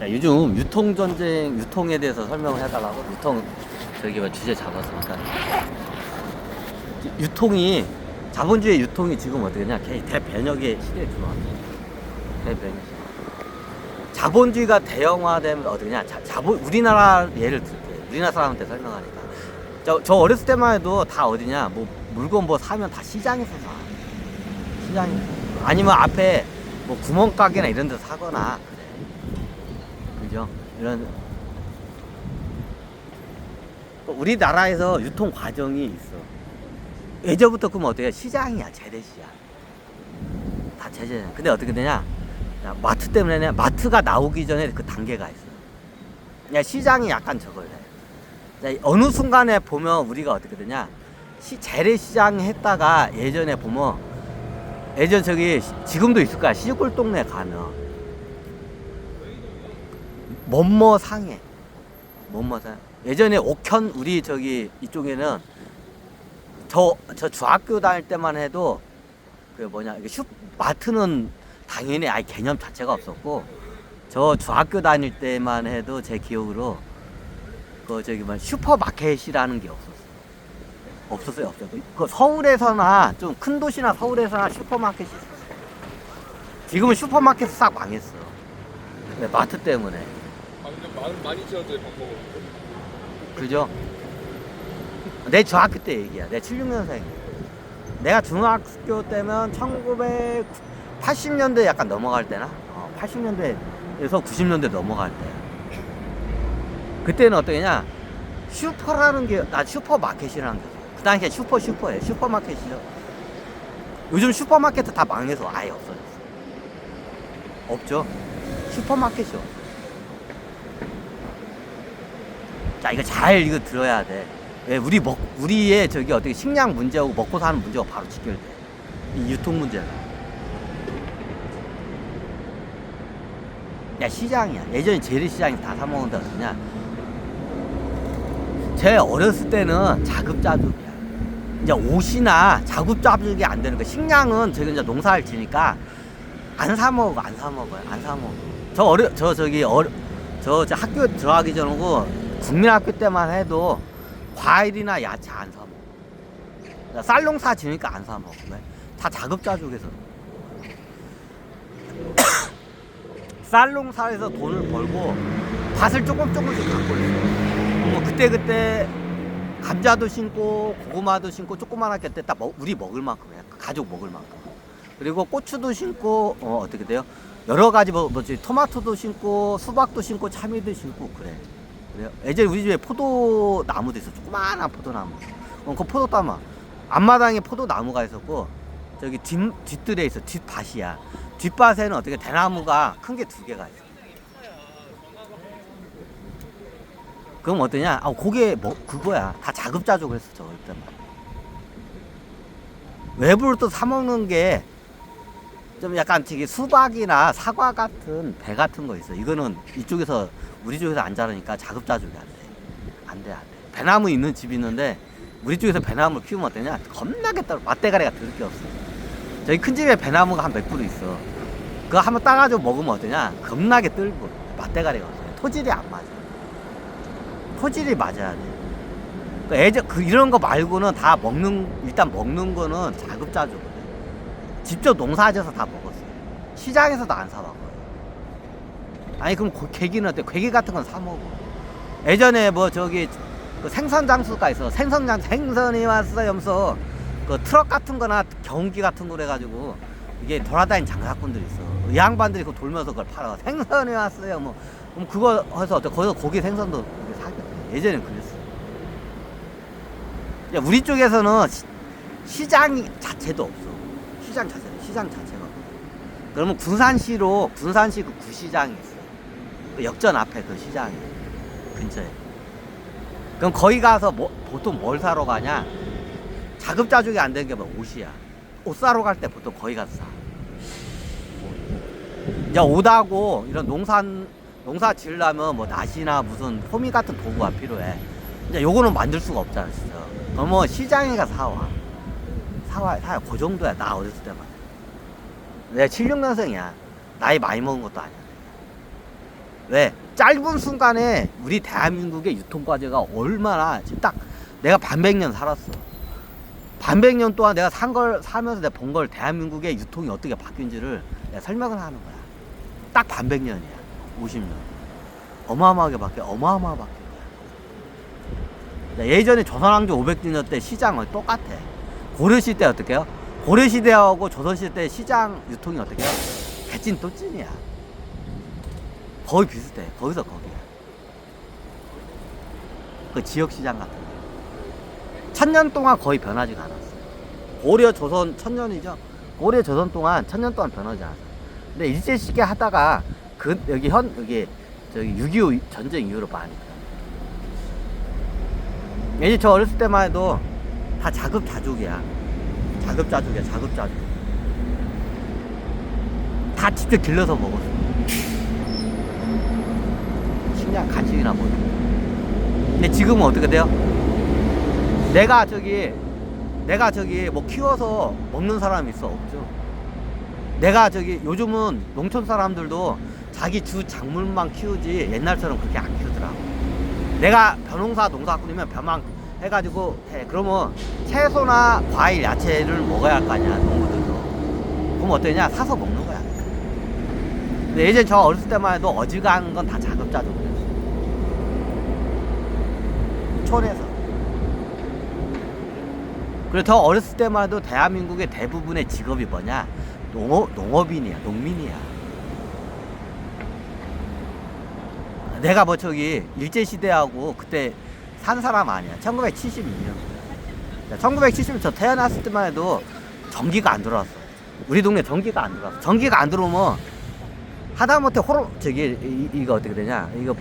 야, 요즘 유통 전쟁 유통에 대해서 설명을 해달라고? 유통 저기 뭐 주제 잡았으니까. 유- 유통이 자본주의 유통이 지금 어떻게냐? 대- 대변혁의 시대에 들어왔어 대변혁. 자본주의가 대형화되면 어떻게냐? 자, 자본 우리나라 예를 들게. 우리나라 사람한테 설명하니까. 저, 저 어렸을 때만 해도 다 어디냐? 뭐 물건 뭐 사면 다 시장에서 사. 시장에서. 아니면 앞에 뭐 구멍가게나 이런 데서 사거나 그죠? 이런 우리나라에서 유통 과정이 있어. 예전부터 어떻게 해? 시장이야 재래 시장. 다 재래. 근데 어떻게 되냐? 야, 마트 때문에 마트가 나오기 전에 그 단계가 있어. 그냥 시장이 약간 저걸 해. 자, 어느 순간에 보면 우리가 어떻게 되냐? 시, 재래 시장 했다가 예전에 보면 예전 저기 시- 지금도 있을 거야 시골 동네 가면 뭐뭐 상해 뭐뭐 상 예전에 옥현 우리 저기 이쪽에는 저 저 중학교 다닐 때만 해도 그 뭐냐 이게 슈 마트는 당연히 아예 개념 자체가 없었고 저 중학교 다닐 때만 해도 제 기억으로 그 저기 뭐 슈퍼마켓이라는 게 없었어. 없었어요, 없어요. 그 서울에서나 좀 큰 도시나 서울에서나 슈퍼마켓이 있었어. 지금은 슈퍼마켓 싹 망했어. 네, 마트 때문에. 만, 많이 밥 먹어. 그죠? 내 중학교 때 얘기야. 내 76년생. 내가 중학교 때면 1980년대 약간 넘어갈 때나? 어, 80년대에서 90년대 넘어갈 때. 그때는 어떠냐? 슈퍼라는 게, 나 슈퍼마켓이라는 게. 그 당시에 슈퍼 슈퍼예요. 슈퍼마켓이죠. 요즘 슈퍼마켓 다 망해서 아예 없어졌어. 없죠? 슈퍼마켓이 없어. 자 이거 잘 이거 들어야 돼. 왜 우리 먹 우리의 저기 어떻게 식량 문제하고 먹고 사는 문제가 바로 직결돼. 이 유통 문제가. 야 시장이야. 예전에 재래시장이 다사 먹는다 그러냐? 제 어렸을 때는 자급자족이야. 이제 옷이나 자급자족이 안 되는 거. 식량은 저기 이제 농사를 지니까 안 사 먹어, 안 사 먹어요, 안 사 먹어. 저 어려, 저 저기 어려, 저, 저 학교 들어가기 전이고 국민학교 때만 해도 과일이나 야채 안 사 먹어. 쌀농사 지니까 안 사 먹어. 왜? 다 자급자족해서. 쌀농사에서 돈을 벌고 밭을 조금 조금씩 갖고 있어. 뭐 그때 그때 감자도 심고 고구마도 심고 조그만하게 때딱 우리 먹을 만큼 해. 가족 먹을 만큼. 그리고 고추도 심고 어 어떻게 돼요? 여러 가지 뭐 뭐지 토마토도 심고 수박도 심고 참이도 심고 그래. 그래요. 예전에 우리 집에 포도 나무도 있어. 조그마한 포도나무. 어, 그 포도 따마. 앞마당에 포도 나무가 있었고 저기 뒷 뒷뜰에 있어. 뒷밭이야. 뒷밭에는 어떻게 대나무가 큰 게 두 개가 있어. 그럼 어떠냐? 아, 그게 뭐 그거야. 다 자급자족을 했어 저 때만. 외부로 또사 먹는 게 좀 약간 저기 수박이나 사과 같은 배 같은 거 있어. 이거는 이쪽에서 우리 쪽에서 안 자라니까 자급자족이 안 돼. 안 돼, 안 돼. 배나무 있는 집이 있는데 우리 쪽에서 배나무를 키우면 어떠냐? 겁나게 떨어. 맛대가리가 들을 게 없어. 저희 큰 집에 배나무가 한 100그루 있어. 그거 한번 따가지고 먹으면 어떠냐? 겁나게 떨고 맛대가리가 없어. 토질이 안 맞아. 토질이 맞아야 돼. 그 애저 그 이런 거 말고는 다 먹는 일단 먹는 거는 자급자족. 직접 농사지어서 다 먹었어요. 시장에서도 안 사 먹어요. 아니 그럼 고- 괴기는 어때? 괴기 같은 건 사 먹어. 예전에 뭐 저기 그 생선 장수가 있어. 생선 장 생선이 왔어 염소. 그 트럭 같은 거나 경기 같은 거래 가지고 이게 돌아다니는 장사꾼들이 있어. 이 양반들이 그 돌면서 그걸 팔아. 생선이 왔어요. 뭐 그럼 그거 해서 어때? 거기서 고기 생선도 사겠대. 예전엔 그랬어. 야, 우리 쪽에서는 시, 시장 자체도 없어. 시장 자체, 시장 자체가. 그러면 군산시로 군산시 그 구시장이 있어. 그 역전 앞에 그 시장이 근처에. 그럼 거기 가서 뭐, 보통 뭘 사러 가냐? 자급자족이 안 되는 게 뭐 옷이야. 옷 사러 갈 때 보통 거기 가서 사. 옷. 이제 옷하고 이런 농산 농사 지으려면 뭐 낫이나 무슨 호미 같은 도구가 필요해. 이제 요거는 만들 수가 없잖아, 진짜. 그럼 뭐 시장에 가서 사와. 사와, 사와. 그 정도야, 나 어렸을 때만. 내가 76년생이야. 나이 많이 먹은 것도 아니야. 왜? 짧은 순간에 우리 대한민국의 유통과제가 얼마나 지금 딱 내가 반백년 살았어. 반백년 동안 내가 산 걸 사면서 내가 본 걸 대한민국의 유통이 어떻게 바뀐지를 내가 설명을 하는 거야. 딱 반백년이야. 50년. 어마어마하게 바뀌어. 어마어마하게 바뀌어. 예전에 조선왕조 500주년 때 시장은 똑같아. 고려시 대 어떻게 해요? 고려시대하고 조선시대 시장 유통이 어떻게 해요? 개찐 또 찐이야. 거의 비슷해. 거기서 거기야. 그 지역 시장 같은 거. 천년 동안 거의 변하지가 않았어. 고려 조선 천년이죠. 고려 조선 동안 천년 동안 변하지 않았어. 근데 일제시대 하다가 그 여기 현 여기 저기 6.25 전쟁 이후로 많이. 이제 저 어렸을 때만 해도 다 자급자족이야. 자급자족이야. 자급자족. 다 직접 길러서 먹었어. 식량 간식이나 뭐. 근데 지금은 어떻게 돼요? 내가 저기 내가 저기 뭐 키워서 먹는 사람이 있어 없죠. 내가 저기 요즘은 농촌 사람들도 자기 주 작물만 키우지 옛날처럼 그렇게 안 키우더라고. 내가 벼농사 농사꾼이면 벼만 해가지고 해. 그러면 채소나 과일, 야채를 먹어야 할 거 아니야 농부들도. 그럼 어떠냐? 사서 먹는 거야. 근데 예전 저 어렸을 때만 해도 어지간한 건 다 자급자족이었어. 촌에서. 그리고 더 어렸을 때만 해도 대한민국의 대부분의 직업이 뭐냐? 농업, 농업인이야, 농민이야. 내가 뭐 저기 일제시대하고 그때 산 사람 아니야. 1976년. 1970년 저 태어났을 때만 해도 전기가 안 들어왔어. 우리 동네 전기가 안 들어왔어. 전기가 안 들어오면 하다못해 호로, 저기, 이, 이거 어떻게 되냐? 이거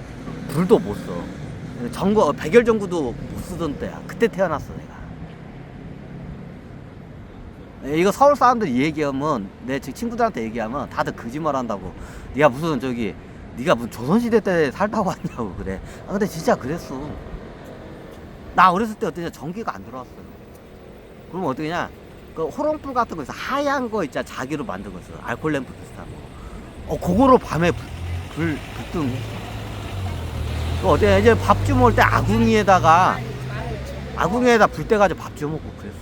불도 못 써. 전구, 백열 전구도 못 쓰던 때야. 그때 태어났어, 내가. 예, 이거 서울 사람들 얘기하면 내 친구들한테 얘기하면 다들 거짓말 한다고. 네가 무슨 저기 네가 무슨 조선시대 때 살다고 왔냐고 그래. 아 근데 진짜 그랬어. 나 어렸을 때 어떠냐? 전기가 안 들어왔어요 그러면 어떻게냐? 그 호롱불 같은 거 있어. 하얀 거 있잖아. 자기로 만든 거 있어. 알콜 램프 비슷한 거 어 그거로 밤에 불, 불 불등 그 어때 이제 밥 주 먹을 때 아궁이에다가 아궁이에다 불 떼가지고 밥 주 먹고 그랬어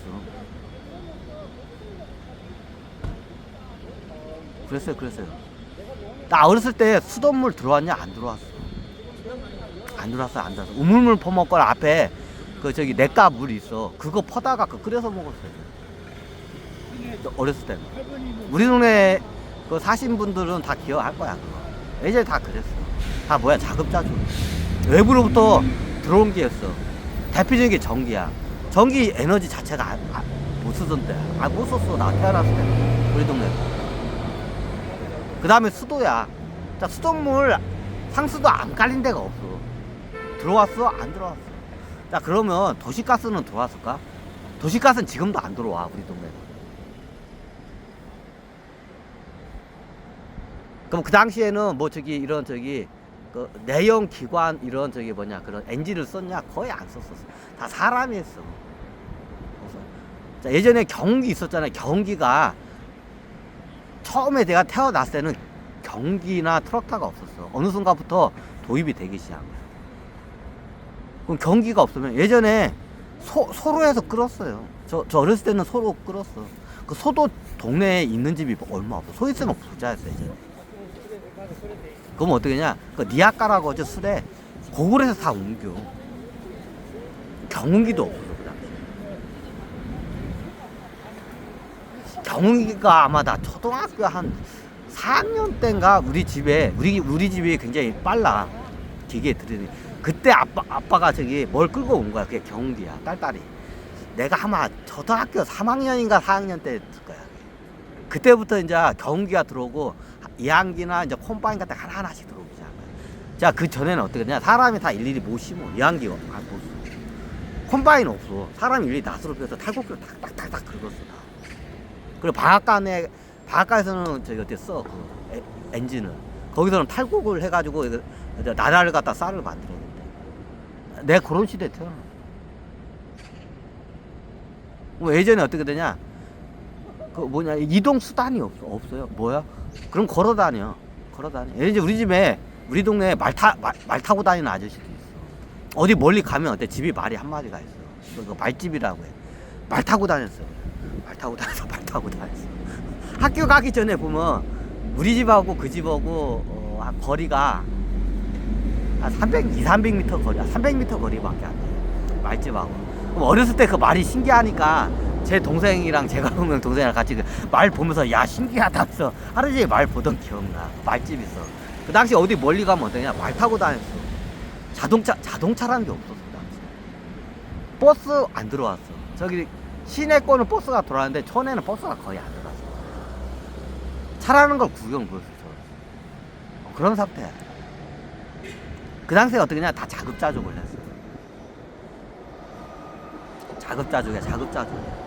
그랬어요, 그랬어요. 나 어렸을 때 수돗물 들어왔냐? 안 들어왔어. 안 들어왔어, 안 들어왔어. 우물물 퍼먹거나 앞에 그 저기 냇가 물 있어. 그거 퍼다가 그 끓여서 먹었어요. 저 어렸을 때는. 우리 동네 그 사신 분들은 다 기억할 거야, 그거. 예전에 다 그랬어. 다 뭐야, 자급자족. 외부로부터 들어온 게였어. 대표적인 게 전기야. 전기 에너지 자체가 안- 안- 못 쓰던 때야. 아, 못 썼어. 나 태어났을 때. 우리 동네. 그 다음에 수도야. 자, 수돗물 상수도 안 깔린 데가 없어. 들어왔어? 안 들어왔어. 자, 그러면 도시가스는 들어왔을까? 도시가스는 지금도 안 들어와, 우리 동네에. 그럼 그 당시에는 뭐 저기 이런 저기 그 내연 기관 이런 저기 뭐냐 그런 엔진을 썼냐 거의 안 썼었어. 다 사람이 했어. 자, 예전에 경기 있었잖아요. 경기가 처음에 내가 태어났을 때는 경기나 트럭타가 없었어. 어느 순간부터 도입이 되기 시작한 거야. 그럼 경기가 없으면 예전에 소, 소로 해서 끌었어요. 저, 저 어렸을 때는 소로 끌었어. 그 소도 동네에 있는 집이 얼마 없어. 소 있으면 부자였어, 예전에. 그럼 어떻게 하냐? 그 니아까라고 하죠, 술에. 고글에서 다 옮겨. 경운기도 없어, 그 당시에. 경운기가 아마 나 초등학교 한 4학년 때인가 우리 집에 우리 우리 집이 굉장히 빨라 기계 들이니 그때 아빠 아빠가 저기 뭘 끌고 온 거야 그게 경운기야 딸딸이 내가 아마 초등학교 3학년인가 4학년 때 했을 거야 그때부터 이제 경운기가 들어오고 이항기나 이제 콤바인 같은 거 하나 하나씩 들어오기 시작한 거야 자그 전에는 어떻게 했냐 사람이 다 일일이 못 심어 이항기가 안못 심어 콤바인 없어 사람이 일일이 낫으로 펴서 탈곡기로 탁탁탁탁 긁었어 다. 그리고 방앗간에 방앗간에서는 저기 써? 그 에- 엔진을 거기서는 탈곡을 해가지고 나라를 갖다 쌀을 만들었는데 내 그런 시대에 태어나. 뭐 예전에 어떻게 되냐? 그 뭐냐 이동 수단이 없어 없어요. 뭐야? 그럼 걸어 다녀. 걸어 다녀. 예전 우리 집에 우리 동네에 말, 타, 말, 말 타고 다니는 아저씨도 있어. 어디 멀리 가면 어때? 집이 말이 한 마리가 있어. 그거 말집이라고 해. 말 타고 다녔어. 말 타고 다녔어. 말 타고 다녔어. 학교 가기 전에 보면 우리 집하고 그 집하고 어, 한 거리가 한 300, 2, 300m 거리, 300m 거리밖에 안 돼. 말집하고. 어렸을 때 그 말이 신기하니까 제 동생이랑 제가 보면 동생이랑 같이 그 말 보면서 야 신기하다면서 하루 종일 말 보던 기억나. 말집 있어. 그 당시 어디 멀리 가면 어떠냐? 말 타고 다녔어. 자동차 자동차라는 게 없었어 그 당시. 버스 안 들어왔어. 저기 시내권은 버스가 돌아왔는데 촌에는 버스가 거의 안 들어왔어. 차라는 걸 구경 보였어. 어, 그런 상태야. 그 당시에 어떻게냐? 다 자급자족을 했어. 자급자족이야, 자급자족.